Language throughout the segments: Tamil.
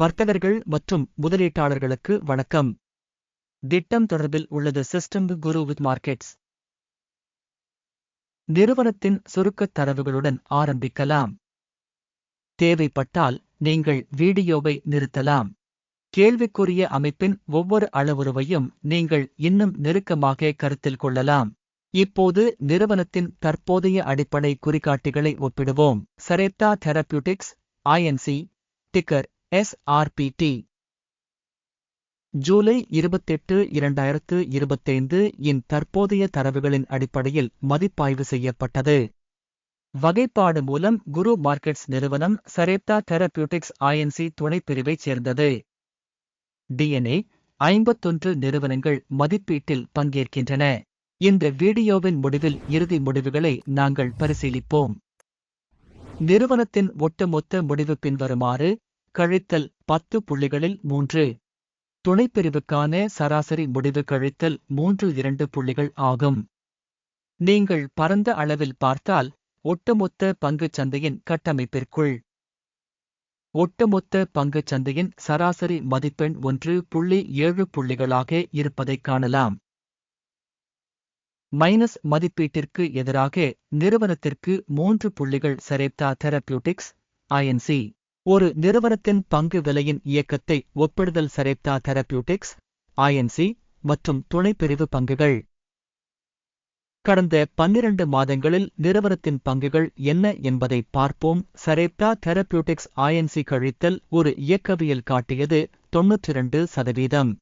வர்த்தகர்கள் மற்றும் முதலீட்டாளர்களுக்கு வணக்கம். திட்டம் தொடர்பில் உள்ளது சிஸ்டம் குரு வித் மார்க்கெட்ஸ் நிறுவனத்தின் சுருக்கத் தரவுகளுடன் ஆரம்பிக்கலாம். தேவைப்பட்டால் நீங்கள் வீடியோவை நிறுத்தலாம். கேள்விக்குரிய அமைப்பின் ஒவ்வொரு அளவுருவையும் நீங்கள் இன்னும் நெருக்கமாக கருத்தில் கொள்ளலாம். இப்போது நிறுவனத்தின் தற்போதைய அடிப்படை குறிகாட்டிகளை ஒப்பிடுவோம். Sarepta Therapeutics INC ticker SRPT July இருபத்தெட்டு இரண்டாயிரத்து இருபத்தைந்து இன் தற்போதைய தரவுகளின் அடிப்படையில் மதிப்பாய்வு செய்யப்பட்டது. வகைப்பாடு மூலம் குரு மார்க்கெட்ஸ் நிறுவனம் சரேப்தா தெரபியூட்டிக்ஸ் ஐஎன்சி துணைப்பிரிவைச் சேர்ந்தது. டிஎன்ஏ ஐம்பத்தொன்று நிறுவனங்கள் மதிப்பீட்டில் பங்கேற்கின்றன. இந்த வீடியோவின் முடிவில் இறுதி முடிவுகளை நாங்கள் பரிசீலிப்போம். நிறுவனத்தின் ஒட்டுமொத்த முடிவு பின்வருமாறு கழித்தல் பத்து புள்ளிகளில் மூன்று. துணைப்பிரிவுக்கான சராசரி முடிவு கழித்தல் மூன்று இரண்டு புள்ளிகள் ஆகும். நீங்கள் பரந்த அளவில் பார்த்தால் ஒட்டுமொத்த பங்குச் சந்தையின் கட்டமைப்பிற்குள். ஒட்டுமொத்த பங்குச் சந்தையின் சராசரி மதிப்பெண் ஒன்று புள்ளி ஏழு புள்ளிகளாக இருப்பதைக் காணலாம். மைனஸ் மதிப்பீட்டிற்கு எதிராக நிறுவனத்திற்கு மூன்று புள்ளிகள் செரேப்தா தெரபியூட்டிக்ஸ் ஐஎன்சி ஒரு நிறுவனத்தின் பங்கு விலையின் இயக்கத்தை ஒப்பிடுதல் சரேப்தா தெரபியூட்டிக்ஸ் ஐஎன்சி மற்றும் துணைப்பிரிவு பங்குகள். கடந்த பன்னிரண்டு மாதங்களில் நிறுவனத்தின் பங்குகள் என்ன என்பதை பார்ப்போம். சரேப்தா தெரபியூட்டிக்ஸ் ஐஎன்சி கழித்தல் ஒரு இயக்கவியல் காட்டியது தொன்னூற்றிரண்டு சதவீதம்.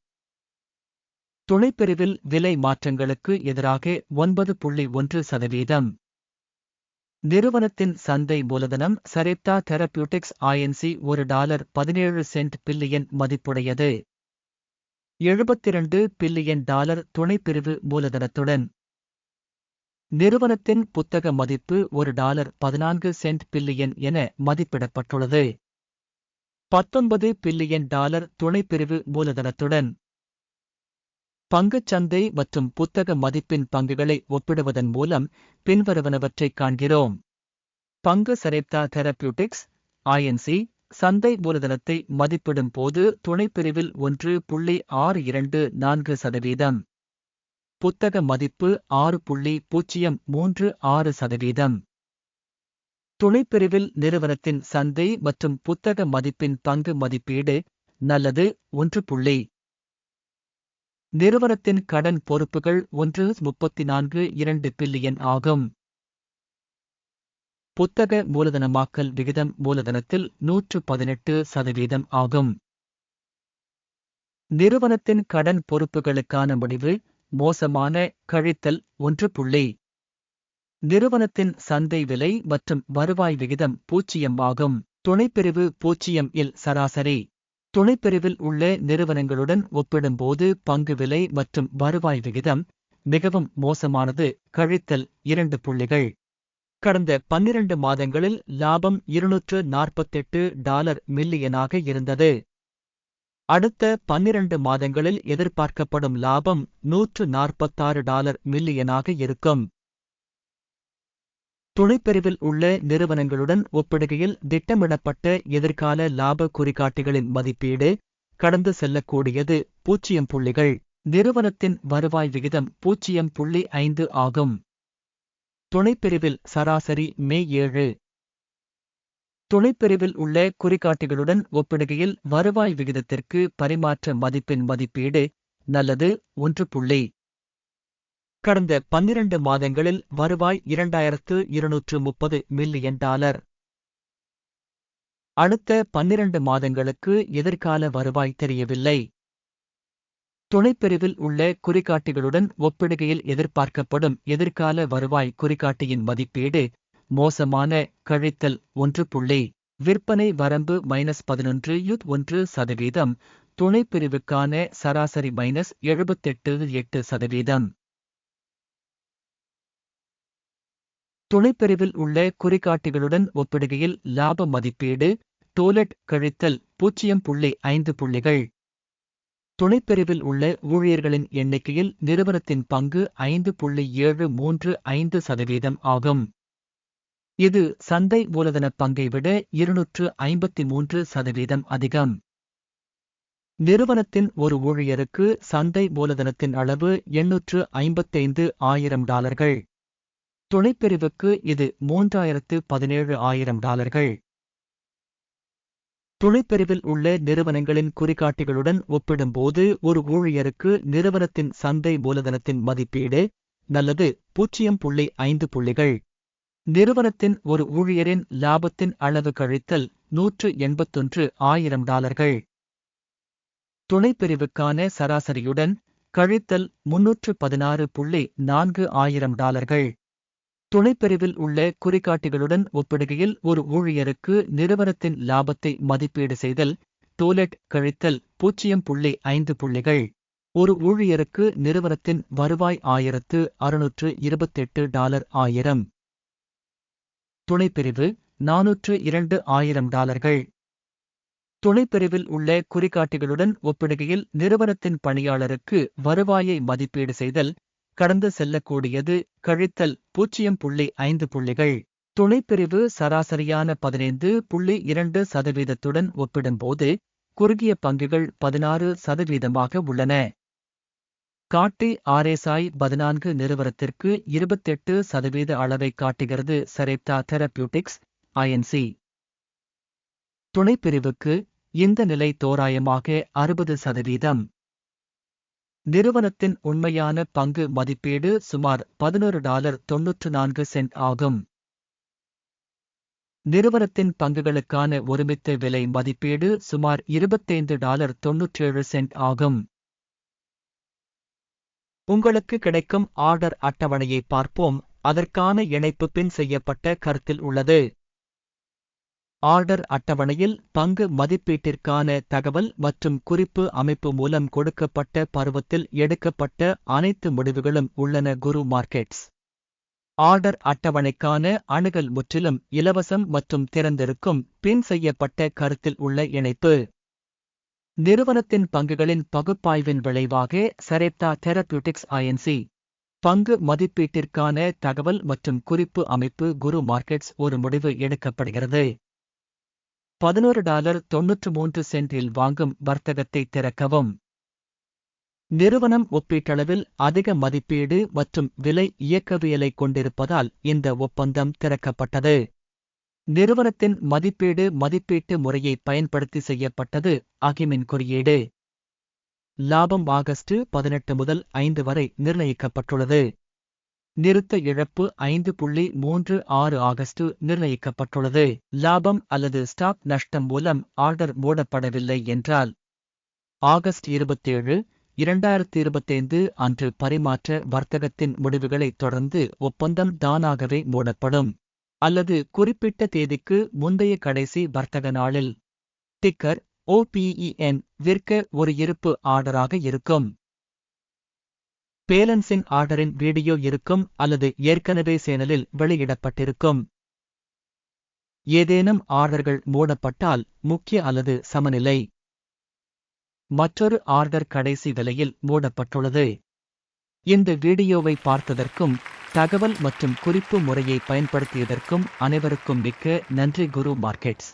துணைப்பிரிவில் விலை மாற்றங்களுக்கு எதிராக ஒன்பது புள்ளி ஒன்று சதவீதம். நிறுவனத்தின் சந்தை மூலதனம் சரிப்தா தெரபியூட்டிக்ஸ் ஐஎன்சி ஒரு டாலர் பதினேழு சென்ட் பில்லியன் மதிப்புடையது. எழுபத்திரண்டு பில்லியன் டாலர் துணைப்பிரிவு மூலதனத்துடன். நிறுவனத்தின் புத்தக மதிப்பு ஒரு டாலர் பதினான்கு சென்ட் பில்லியன் என மதிப்பிடப்பட்டுள்ளது. பத்தொன்பது பில்லியன் டாலர் துணைப்பிரிவு மூலதனத்துடன். பங்குச்சந்தை மற்றும் புத்தக மதிப்பின் பங்குகளை ஒப்பிடுவதன் மூலம் பின்வருவனவற்றைக் காண்கிறோம். பங்கு சரேப்தா தெரபியூட்டிக்ஸ் ஐஎன்சி சந்தை மூலதனத்தை மதிப்பிடும் போது துணைப்பிரிவில் ஒன்று புள்ளி ஆறு இரண்டு நான்கு சதவீதம். புத்தக மதிப்பு ஆறு புள்ளி பூஜ்ஜியம் மூன்று ஆறு சதவீதம். துணைப்பிரிவில் நிறுவனத்தின் சந்தை மற்றும் புத்தக மதிப்பின் பங்கு மதிப்பீடு நல்லது ஒன்று புள்ளி நிறுவனத்தின் கடன் பொறுப்புகள் ஒன்று முப்பத்தி நான்கு இரண்டு பில்லியன் ஆகும். புத்தக மூலதனமாக்கல் விகிதம் மூலதனத்தில் நூற்று பதினெட்டு சதவீதம் ஆகும். நிறுவனத்தின் கடன் பொறுப்புகளுக்கான முடிவு மோசமான கழித்தல் ஒன்று புள்ளி. நிறுவனத்தின் சந்தை விலை மற்றும் வருவாய் விகிதம் பூச்சியம் ஆகும். துணைப்பிரிவு பூச்சியம் இல் சராசரி. துணைப்பிரிவில் உள்ள நிறுவனங்களுடன் ஒப்பிடும்போது பங்கு விலை மற்றும் வருவாய் விகிதம் மிகவும் மோசமானது. கழித்தல் இரண்டு புள்ளிகள். கடந்த பன்னிரண்டு மாதங்களில் லாபம் இருநூற்று நாற்பத்தெட்டு டாலர் மில்லியனாக இருந்தது. அடுத்த பன்னிரண்டு மாதங்களில் எதிர்பார்க்கப்படும் லாபம் நூற்று நாற்பத்தாறு டாலர் மில்லியனாக இருக்கும். துணைப்பிரிவில் உள்ள நிறுவனங்களுடன் ஒப்பிடுகையில் திட்டமிடப்பட்ட எதிர்கால லாப குறிகாட்டிகளின் மதிப்பீடு கடந்து செல்லக்கூடியது பூஜ்ஜியம் புள்ளிகள். நிறுவனத்தின் வருவாய் விகிதம் பூஜ்ஜியம் புள்ளி ஐந்து ஆகும். துணைப்பிரிவில் சராசரி மே ஏழு. துணைப்பிரிவில் உள்ள குறிகாட்டிகளுடன் ஒப்பிடுகையில் வருவாய் விகிதத்திற்கு பரிமாற்ற மதிப்பின் மதிப்பீடு நல்லது ஒன்று புள்ளி. கடந்த பன்னிரண்டு மாதங்களில் வருவாய் இரண்டாயிரத்து இருநூற்று முப்பது மில்லியன் டாலர். அடுத்த பன்னிரண்டு மாதங்களுக்கு எதிர்கால வருவாய் தெரியவில்லை. துணைப்பிரிவில் உள்ள குறிகாட்டிகளுடன் ஒப்பிடுகையில் எதிர்பார்க்கப்படும் எதிர்கால வருவாய் குறிகாட்டியின் மதிப்பீடு மோசமான கழித்தல் ஒன்று புள்ளி விற்பனை வரம்பு மைனஸ் பதினொன்று யுத் ஒன்று சதவீதம் துணைப்பிரிவுக்கான சராசரி மைனஸ் எழுபத்தெட்டு எட்டு சதவீதம். துணைப்பிரிவில் உள்ள குறிகாட்டிகளுடன் ஒப்பிடுகையில் லாப மதிப்பீடு டோலட் கழித்தல் பூஜ்ஜியம் புள்ளி ஐந்து புள்ளிகள். துணைப்பிரிவில் உள்ள ஊழியர்களின் எண்ணிக்கையில் நிறுவனத்தின் பங்கு ஐந்து புள்ளி ஏழு மூன்று ஐந்து சதவீதம் ஆகும். இது சந்தை மூலதன பங்கை விட இருநூற்று ஐம்பத்தி மூன்று சதவீதம் அதிகம். நிறுவனத்தின் ஒரு ஊழியருக்கு சந்தை மூலதனத்தின் அளவு எண்ணூற்று ஐம்பத்தைந்து ஆயிரம் டாலர்கள். துணைப்பிரிவுக்கு இது மூன்றாயிரத்து பதினேழு ஆயிரம் டாலர்கள். துணைப்பிரிவில் உள்ள நிறுவனங்களின் குறிகாட்டிகளுடன் ஒப்பிடும்போது ஒரு ஊழியருக்கு நிறுவனத்தின் சந்தை மூலதனத்தின் மதிப்பீடு நல்லது பூஜ்ஜியம் புள்ளி ஐந்து புள்ளிகள். நிறுவனத்தின் ஒரு ஊழியரின் லாபத்தின் அளவு கழித்தல் நூற்று எண்பத்தொன்று ஆயிரம் டாலர்கள். துணைப்பிரிவுக்கான சராசரியுடன் கழித்தல் முன்னூற்று பதினாறு புள்ளி நான்கு ஆயிரம் டாலர்கள். துணைப்பிரிவில் உள்ள குறிகாட்டிகளுடன் ஒப்பிடுகையில் ஒரு ஊழியருக்கு நிறுவனத்தின் லாபத்தை மதிப்பீடு செய்தல் டோலெட் கழித்தல் பூஜ்ஜியம் புள்ளி ஐந்து புள்ளிகள். ஒரு ஊழியருக்கு நிறுவனத்தின் வருவாய் ஆயிரத்து அறுநூற்று இருபத்தெட்டு டாலர் ஆயிரம். துணைப்பிரிவு நாநூற்று இரண்டு ஆயிரம் டாலர்கள். துணைப்பிரிவில் உள்ள குறிகாட்டிகளுடன் ஒப்பிடுகையில் நிறுவனத்தின் பணியாளருக்கு வருவாயை மதிப்பீடு செய்தல் கடந்து செல்லக்கூடியது கழித்தல் பூஜ்ஜியம் புள்ளி ஐந்து புள்ளிகள். துணைப்பிரிவு சராசரியான பதினைந்து புள்ளி இரண்டு சதவீதத்துடன் ஒப்பிடும்போது குறுகிய பங்குகள் பதினாறு சதவீதமாக உள்ளன. காட்டி ஆர்எஸ்ஐ பதினான்கு நிறுவனத்திற்கு இருபத்தெட்டு சதவீத அளவை காட்டுகிறது சரேப்தா தெரபியூட்டிக்ஸ் ஐஎன்சி துணைப்பிரிவுக்கு இந்த நிலை தோராயமாக அறுபது சதவீதம். நிறுவனத்தின் உண்மையான பங்கு மதிப்பீடு சுமார் பதினொரு டாலர் தொன்னூற்று நான்கு சென்ட் ஆகும். நிறுவனத்தின் பங்குகளுக்கான ஒருமித்த விலை மதிப்பீடு சுமார் இருபத்தைந்து டாலர் தொன்னூற்றேழு சென்ட் ஆகும். உங்களுக்கு கிடைக்கும் ஆர்டர் அட்டவணையை பார்ப்போம். அதற்கான இணைப்பு பின் செய்யப்பட்ட கருத்தில் உள்ளது. ஆர்டர் அட்டவணையில் பங்கு மதிப்பீட்டிற்கான தகவல் மற்றும் குறிப்பு அமைப்பு மூலம் கொடுக்கப்பட்ட பருவத்தில் எடுக்கப்பட்ட அனைத்து முடிவுகளும் உள்ளன குரு மார்க்கெட்ஸ். ஆர்டர் அட்டவணைக்கான அணுகல் முற்றிலும் இலவசம் மற்றும் திறந்திருக்கும் பின் செய்யப்பட்ட கருத்தில் உள்ள இணைப்பு. நிறுவனத்தின் பங்குகளின் பகுப்பாய்வின் விளைவாக சரேப்தா தெரபியூட்டிக்ஸ் ஐஎன்சி பங்கு மதிப்பீட்டிற்கான தகவல் மற்றும் குறிப்பு அமைப்பு குரு மார்க்கெட்ஸ் ஒரு முடிவு எடுக்கப்படுகிறது. பதினோரு டாலர் தொன்னூற்று மூன்று சென்டில் வாங்கும் வர்த்தகத்தை திறக்கவும். நிறுவனம் ஒப்பீட்டளவில் அதிக மதிப்பீடு மற்றும் விலை இயக்கவியலை கொண்டிருப்பதால் இந்த ஒப்பந்தம் திறக்கப்பட்டது. நிறுவனத்தின் மதிப்பீடு மதிப்பீட்டு முறையை பயன்படுத்தி செய்யப்பட்டது அகிமின் குறியீடு. லாபம் ஆகஸ்ட் பதினெட்டு முதல் ஐந்து வரை நிர்ணயிக்கப்பட்டுள்ளது. நிறுத்த இழப்பு ஐந்து புள்ளி மூன்று ஆறு ஆகஸ்ட் நிர்ணயிக்கப்பட்டுள்ளது. லாபம் அல்லது ஸ்டாக் நஷ்டம் மூலம் ஆர்டர் மூடப்படவில்லை என்றால் ஆகஸ்ட் இருபத்தேழு இரண்டாயிரத்தி இருபத்தைந்து அன்று பரிமாற்ற வர்த்தகத்தின் முடிவுகளைத் தொடர்ந்து ஒப்பந்தம் தானாகவே மூடப்படும். அல்லது குறிப்பிட்ட தேதிக்கு முந்தைய கடைசி வர்த்தக நாளில். டிக்கர் ஓபிஇஎன் விற்க ஒரு இருப்பு ஆர்டராக இருக்கும். பேலன்சிங் ஆர்டரின் வீடியோ இருக்கும் அல்லது ஏற்கனவே சேனலில் வெளியிடப்பட்டிருக்கும். ஏதேனும் ஆர்டர்கள் மூடப்பட்டால் முக்கிய அல்லது சமநிலை. மற்றொரு ஆர்டர் கடைசி விலையில் மூடப்பட்டுள்ளது. இந்த வீடியோவை பார்த்ததற்கும் தகவல் மற்றும் குறிப்பு முறையை பயன்படுத்தியதற்கும் அனைவருக்கும் மிக்க நன்றி குரு மார்க்கெட்ஸ்.